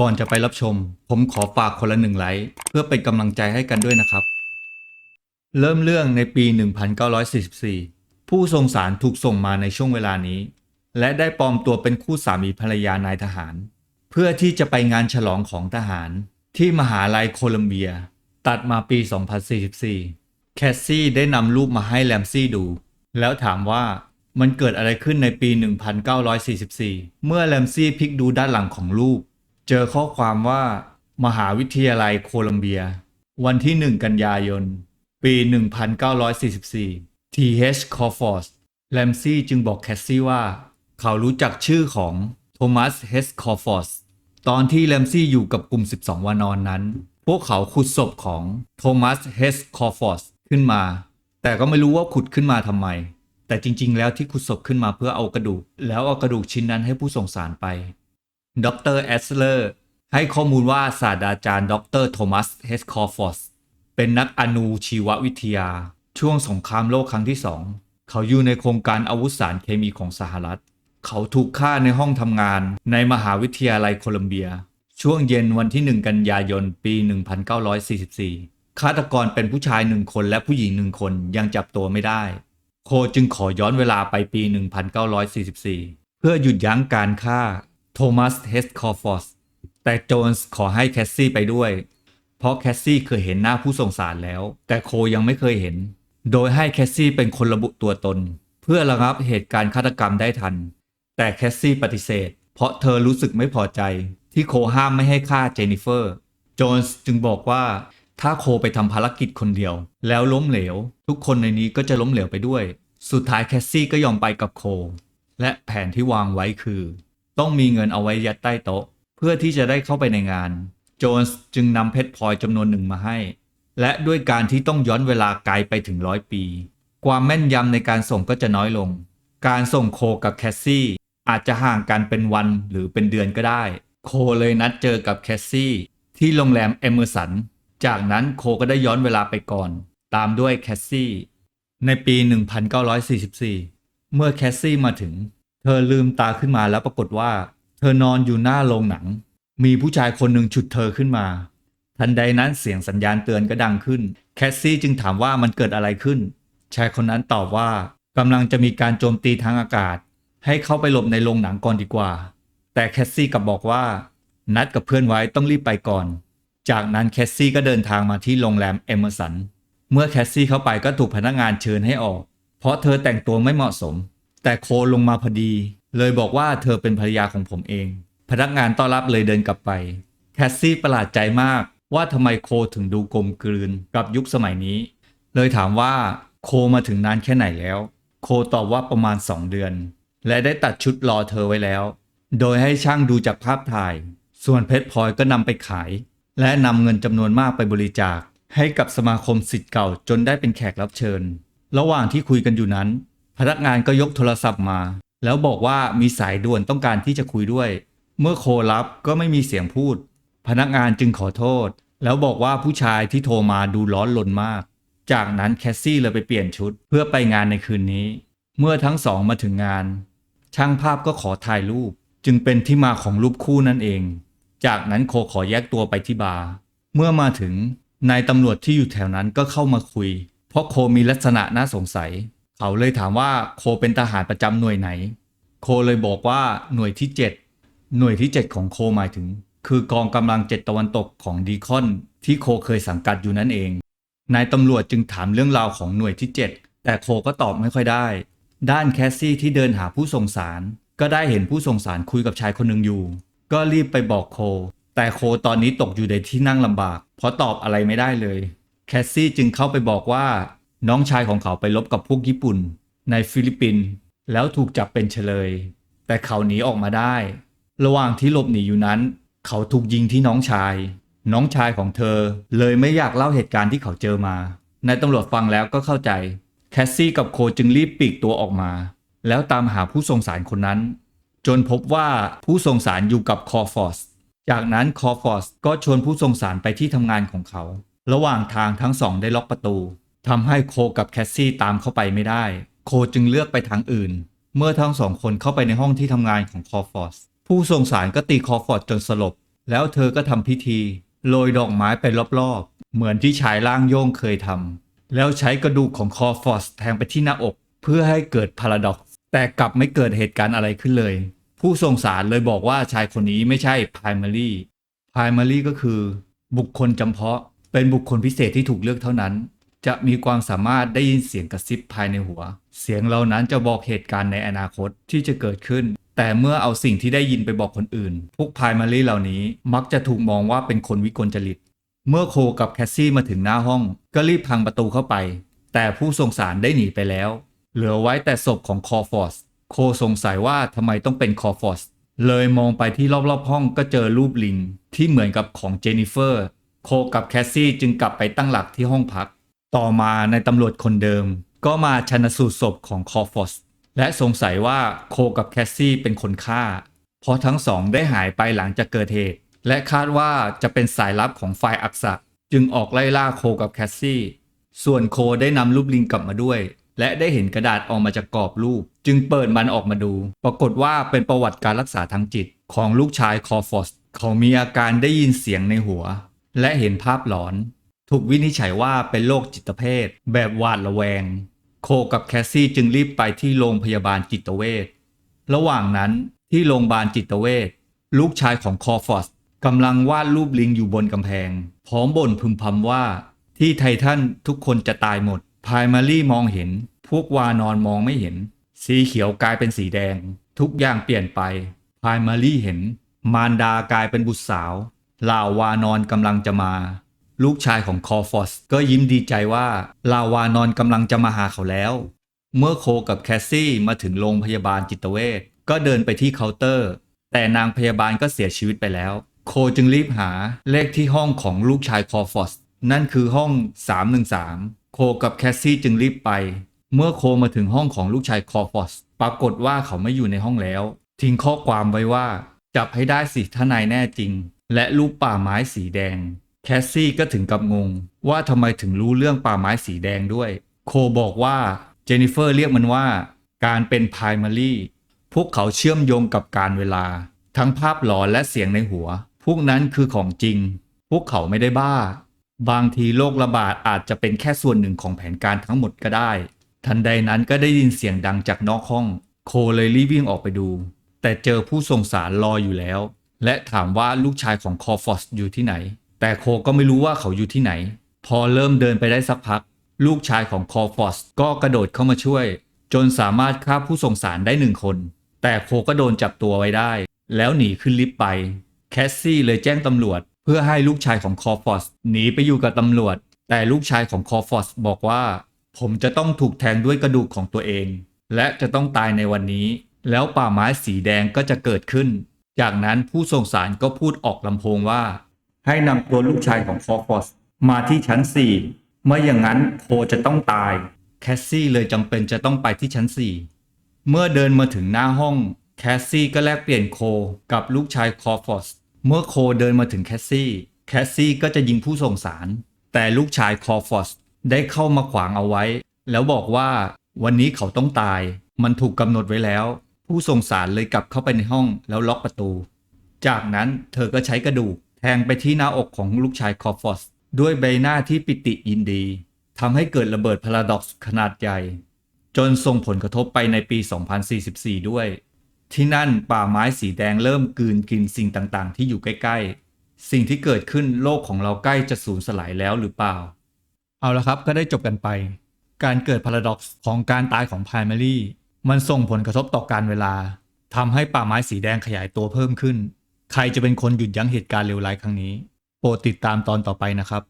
ก่อนจะไปรับชม ผมขอฝากคนละหนึ่งไลค์เพื่อเป็นกำลังใจให้กันด้วยนะครับ เริ่มเรื่องในปี 1944 ผู้ทรงสารถูกส่งมาในช่วงเวลานี้ และได้ปลอมตัวเป็นคู่สามีภรรยานายทหาร เพื่อที่จะไปงานฉลองของทหาร ที่มหาลัยโคลัมเบีย ตัดมาปี 2044 แคสซี่ได้นำรูปมาให้แรมซี่ดู แล้วถามว่ามันเกิดอะไรขึ้นในปี 1944 เมื่อแรมซี่พลิกดูด้านหลังของรูป เจอข้อความว่ามหาวิทยาลัยโคลัมเบีย วันที่ 1 กันยายน ปี 1944 T.H. Crawford แรมซี่จึงบอกแคสซี่ว่า เขารู้จักชื่อของโทมัสเฮสคอฟอร์สตอนที่แรมซี่อยู่กับกลุ่ม 12 วานอนนั้น พวกเขาขุดศพของโทมัสเฮสคอฟอร์สขึ้นมา แต่ก็ไม่รู้ว่าขุดขึ้นมาทำไม แต่จริงๆ แล้วที่ขุดศพขึ้นมาเพื่อเอากระดูก แล้วเอากระดูกชิ้นนั้นให้ผู้ส่งสารไป ดรแอสเลอร์ให้ข้อมูลว่าศาสตราจารย์ ดรโทมัสเฮสคอฟอร์สเป็นนักอนูชีววิทยา ช่วงสงครามโลกครั้งที่สอง เขาอยู่ในโครงการอาวุธสารเคมีของสหรัฐ เขาถูกฆ่าในห้องทำงานในมหาวิทยาลัยโคลัมเบีย ช่วงเย็นวันที่ 1 กันยายน ปี 1944 ฆาตกรเป็นผู้ชายหนึ่งคนและผู้หญิงหนึ่งคนยังจับตัวไม่ได้ โคจึงขอย้อนเวลาไปปี 1944 เพื่อหยุดยั้งการฆ่า โทมัสเฮสคอฟอสแต่โจนส์ขอให้แคสซี่ไปด้วย เพราะแคสซี่เคยเห็นหน้าผู้ส่งสารแล้ว แต่โคยังไม่เคยเห็น โดยให้แคสซี่เป็นคนระบุตัวตน เพื่อระงับเหตุการณ์ฆาตกรรมได้ทัน แต่แคสซี่ปฏิเสธ เพราะเธอรู้สึกไม่พอใจ ที่โคห้ามไม่ให้ฆ่าเจนนิเฟอร์ โจนส์จึงบอกว่าถ้าโคไปทำภารกิจคนเดียว แล้วล้มเหลว ทุกคนในนี้ก็จะล้มเหลวไปด้วย สุดท้ายแคสซี่ก็ยอมไปกับโค และแผนที่วางไว้คือ ต้องมีเงินเอาไว้ยัดใต้โต๊ะ เพื่อที่จะได้เข้าไปในงาน โจนส์จึงนำเพชรพลอยจำนวนหนึ่งมาให้ และด้วยการที่ต้องย้อนเวลาไกลไปถึงร้อยปี ความแม่นยำในการส่งก็จะน้อยลง การส่งโคกับแคสซี่ อาจจะห่างกันเป็นวันหรือเป็นเดือนก็ได้ โคเลยนัดเจอกับแคสซี่ ที่โรงแรมเอเมอร์สัน จากนั้นโคก็ได้ย้อนเวลาไปก่อน ตามด้วยแคสซี่ ในปี 1944 เมื่อแคสซี่มาถึง เธอลืมตาขึ้นมาแล้วปรากฏว่า เธอนอนอยู่หน้าโรงหนัง มีผู้ชายคนหนึ่งฉุดเธอขึ้นมา ทันใดนั้นเสียงสัญญาณเตือนก็ดังขึ้น แคสซี่จึงถามว่ามันเกิดอะไรขึ้น ชายคนนั้นตอบว่ากำลังจะมีการโจมตีทางอากาศ ให้เข้าไปหลบในโรงหนังก่อนดีกว่า แต่แคสซี่กลับบอกว่า นัดกับเพื่อนไว้ต้องรีบไปก่อน จากนั้นแคสซี่ก็เดินทางมาที่โรงแรมเอมเมอร์สัน เมื่อแคสซี่เข้าไปก็ถูกพนักงานเชิญให้ออก เพราะเธอแต่งตัวไม่เหมาะสม แต่โคลงมาพอดี เลยบอกว่าเธอเป็นภรรยาของผมเอง พนักงานต้อนรับเลยเดินกลับไป แคสซี่ประหลาดใจมากว่าทำไมโคถึงดูกลมกลืนกับยุคสมัยนี้ เลยถามว่าโคมาถึงนานแค่ไหนแล้ว โคตอบว่าประมาณ 2 เดือน และได้ตัดชุดรอเธอไว้แล้ว โดยให้ช่างดูจากภาพถ่าย ส่วนเพชรพลอยก็นำไปขาย และนำเงินจำนวนมากไปบริจาค ให้กับสมาคมสิทธิ์เก่าจนได้เป็นแขกรับเชิญ ระหว่างที่คุยกันอยู่นั้น พนักงานก็ยกโทรศัพท์มา แล้วบอกว่ามีสายด่วนต้องการที่จะคุยด้วย เมื่อโครับก็ไม่มีเสียงพูด พนักงานจึงขอโทษ แล้วบอกว่าผู้ชายที่โทรมาดูร้อนรนมาก จากนั้นแคสซี่เลยไปเปลี่ยนชุดเพื่อไปงานในคืนนี้ เมื่อทั้งสองมาถึงงาน ช่างภาพก็ขอถ่ายรูป จึงเป็นที่มาของรูปคู่นั่นเอง จากนั้นโคขอแยกตัวไปที่บาร์เมื่อมาถึงนายตำรวจที่อยู่แถวนั้นก็เข้ามาคุย เพราะโคมีลักษณะน่าสงสัย เขาเลยถามว่าโคเป็นทหารประจำหน่วยไหน โคเลยบอกว่าหน่วยที่ 7 หน่วยที่ 7 ของโคหมายถึง คือกองกำลังเจ็ดตะวันตกของดีคอน ที่โคเคยสังกัดอยู่นั่นเองนายตำรวจจึงถามเรื่องราวของหน่วยที่ 7 แต่โคก็ตอบไม่ค่อยได้ ด้านแคสซี่ที่เดินหาผู้ส่งสาร ก็ได้เห็นผู้ส่งสารคุยกับชายคนหนึ่งอยู่ ก็รีบไปบอกโค แต่โคตอนนี้ตกอยู่ในที่นั่งลำบาก เพราะตอบอะไรไม่ได้เลย แคสซี่จึงเข้าไปบอกว่า น้องชายของเขาไปลบกับพวกญี่ปุ่น ในฟิลิปปินส์แล้วถูกจับเป็นเฉลย แต่เขาหนีออกมาได้ ระหว่างที่หลบหนีอยู่นั้น เขาถูกยิงที่น้องชาย น้องชายของเธอเลยไม่อยากเล่าเหตุการณ์ที่เขาเจอมา นายตำรวจฟังแล้วก็เข้าใจ แคสซี่กับโคจึงรีบปีกตัวออกมา แล้วตามหาผู้ส่งสารคนนั้น จนพบว่าผู้ส่งสารอยู่กับคอฟอสจากนั้นคอฟอสก็ชวนผู้ส่งสารไปที่ทำงานของเขา ระหว่างทางทั้งสองได้ล็อกประตู ทำให้โคกับแคสซี่ตามเข้าไปไม่ได้ โคจึงเลือกไปทางอื่น เมื่อทั้งสองคนเข้าไปในห้องที่ทำงานของคอฟอสผู้ส่งสารก็ตีคอฟอร์ดจนสลบ แล้วเธอก็ทำพิธีโรยดอกไม้ไปรอบๆ เหมือนที่ชายร่างโย่งเคยทำแล้วใช้กระดูกของคอฟอสแทงไปที่หน้าอก เพื่อให้เกิดพาราดอกแต่กลับไม่เกิดเหตุการณ์อะไรขึ้นเลย ผู้ทรงสารเลยบอกว่าชายคนนี้ไม่ใช่ primary primary ก็คือ บุคคลจำเพาะเป็นบุคคลพิเศษที่ถูกเลือกเท่านั้น จะมีความสามารถได้ยินเสียงกระซิบภายในหัว เสียงเหล่านั้นจะบอกเหตุการณ์ในอนาคตที่จะเกิดขึ้น แต่เมื่อเอาสิ่งที่ได้ยินไปบอกคนอื่น พวกพายมารีเหล่านี้มักจะถูกมองว่าเป็นคนวิกลจริต เมื่อโคกับแคสซี่มาถึงหน้าห้อง ก็รีบพังประตูเข้าไป แต่ผู้ทรงสารได้หนีไปแล้ว เหลือไว้แต่ศพของคอฟอสโคสงสัยว่าทำไมต้องเป็นคอฟอสเลยมองไปที่รอบๆห้องก็เจอรูปลิงที่เหมือนกับของเจนนิเฟอร์ โคกับแคสซี่จึงกลับไปตั้งหลักที่ห้องพัก ต่อมาในตำรวจคนเดิม ก็มาชันสูตรศพของคอฟอสและสงสัยว่าโคกับแคสซี่เป็นคนฆ่า เพราะทั้งสองได้หายไปหลังจากเกิดเหตุ และคาดว่าจะเป็นสายลับของฝ่ายอักษะ จึงออกไล่ล่าโคกับแคสซี่ ส่วนโคได้นำรูปลิงกลับมาด้วย และได้เห็นกระดาษออกมาจากกรอบรูป จึงเปิดมันออกมาดู ปรากฏว่าเป็นประวัติการรักษาทางจิต ของลูกชายคอฟอสเขามีอาการได้ยินเสียงในหัว และเห็นภาพหลอน ถูกวินิจฉัยว่าเป็นโรคจิตเภทแบบหวาดระแวง โคกับแคสซี่จึงรีบไปที่โรงพยาบาลจิตเวชระหว่างนั้นที่โรงพยาบาลจิตเวชลูกชายของคอฟอสกำลังวาดรูปลิงอยู่บนกำแพง พร้อมบ่นพึมพำว่า ที่ไททันทุกคนจะตายหมด พายมารีมองเห็น พวกวานอนมองไม่เห็น สีเขียวกลายเป็นสีแดง ทุกอย่างเปลี่ยนไป พายมารีเห็น มารดากลายเป็นบุตรสาวลาววานอนกำลังจะมา ลูกชายของคอฟอสก็ยิ้มดีใจว่า ลาวานอนกำลังจะมาหาเขาแล้ว เมื่อโคกับแคสซี่มาถึงโรงพยาบาลจิตเวชก็เดินไปที่เคาน์เตอร์ แต่นางพยาบาลก็เสียชีวิตไปแล้ว โคจึงรีบหาเลขที่ห้องของลูกชายคอฟอสนั่นคือห้อง 313 โคกับแคสซี่จึงรีบไป เมื่อโคมาถึงห้องของลูกชายคอฟอสปรากฏว่าเขาไม่อยู่ในห้องแล้ว ทิ้งข้อความไว้ว่า จับให้ได้สิถ้านายแน่จริง และรูปป่าไม้สีแดง แคสซี่ก็ถึงกับงง ว่าทำไมถึงรู้เรื่องป่าไม้สีแดงด้วย โคบอกว่าเจนนิเฟอร์เรียกมันว่า การเป็นพายมารีพวกเขาเชื่อมโยงกับการเวลา ทั้งภาพหลอนและเสียงในหัว พวกนั้นคือของจริง พวกเขาไม่ได้บ้า บางทีโรคระบาดอาจจะเป็นแค่ส่วนหนึ่งของแผนการทั้งหมดก็ได้ ทันใดนั้นก็ได้ยินเสียงดังจากนอกห้อง โคเลยรีบวิ่งออกไปดู แต่เจอผู้ส่งสารรออยู่แล้ว และถามว่าลูกชายของคอฟอสอยู่ที่ไหน แต่โคก็ไม่รู้ว่าเขาอยู่ที่ไหน พอเริ่มเดินไปได้สักพัก ลูกชายของคอฟอสก็กระโดดเข้ามาช่วย จนสามารถฆ่าผู้ส่งสารได้หนึ่งคน แต่โคก็โดนจับตัวไว้ได้ แล้วหนีขึ้นลิฟต์ไป แคสซี่เลยแจ้งตำรวจ เพื่อให้ลูกชายของคอฟอสหนีไปอยู่กับตำรวจ แต่ลูกชายของคอฟอสบอกว่า ผมจะต้องถูกแทงด้วยกระดูกของตัวเอง และจะต้องตายในวันนี้ แล้วป่าไม้สีแดงก็จะเกิดขึ้น จากนั้นผู้ส่งสารก็พูดออกลำโพงว่า ให้นำตัวลูกชายของคอฟอสมาที่ชั้น4ไม่อย่างนั้นโคจะต้องตาย แคสซี่เลยจำเป็นจะต้องไปที่ชั้น 4 เมื่อเดินมาถึงหน้าห้อง แคสซี่ก็แลกเปลี่ยนโคกับลูกชายคอฟอสเมื่อโคเดินมาถึงแคสซี่ แคสซี่ก็จะยิงผู้ส่งสาร แต่ลูกชายคอฟอสได้เข้ามาขวางเอาไว้ แล้วบอกว่าวันนี้เขาต้องตาย มันถูกกำหนดไว้แล้ว ผู้ส่งสารเลยกลับเข้าไปในห้องแล้วล็อกประตู จากนั้นเธอก็ใช้กระดูก แทงไปที่หน้าอกของลูกชายคอฟฟอสด้วยใบหน้าที่ปิติยินดีทำให้เกิดระเบิดพาราดอกซ์ขนาดใหญ่ จนส่งผลกระทบไปในปี 2044 ด้วย ที่นั่นป่าไม้สีแดงเริ่มกืนกินสิ่งต่างๆ ที่อยู่ใกล้ ๆ สิ่งที่เกิดขึ้นโลกของเราใกล้จะสูญสลายแล้วหรือเปล่า เอาละครับก็ได้จบกันไป การเกิดพาราดอกซ์ของการตายของไพายมารีมันส่งผลกระทบต่อการเวลาทำให้ป่าไม้สีแดงขยายตัวเพิ่มขึ้น ใครจะเป็นคนหยุดยั้งเหตุการณ์เลวร้ายครั้งนี้ โปรดติดตามตอนต่อไปนะครับ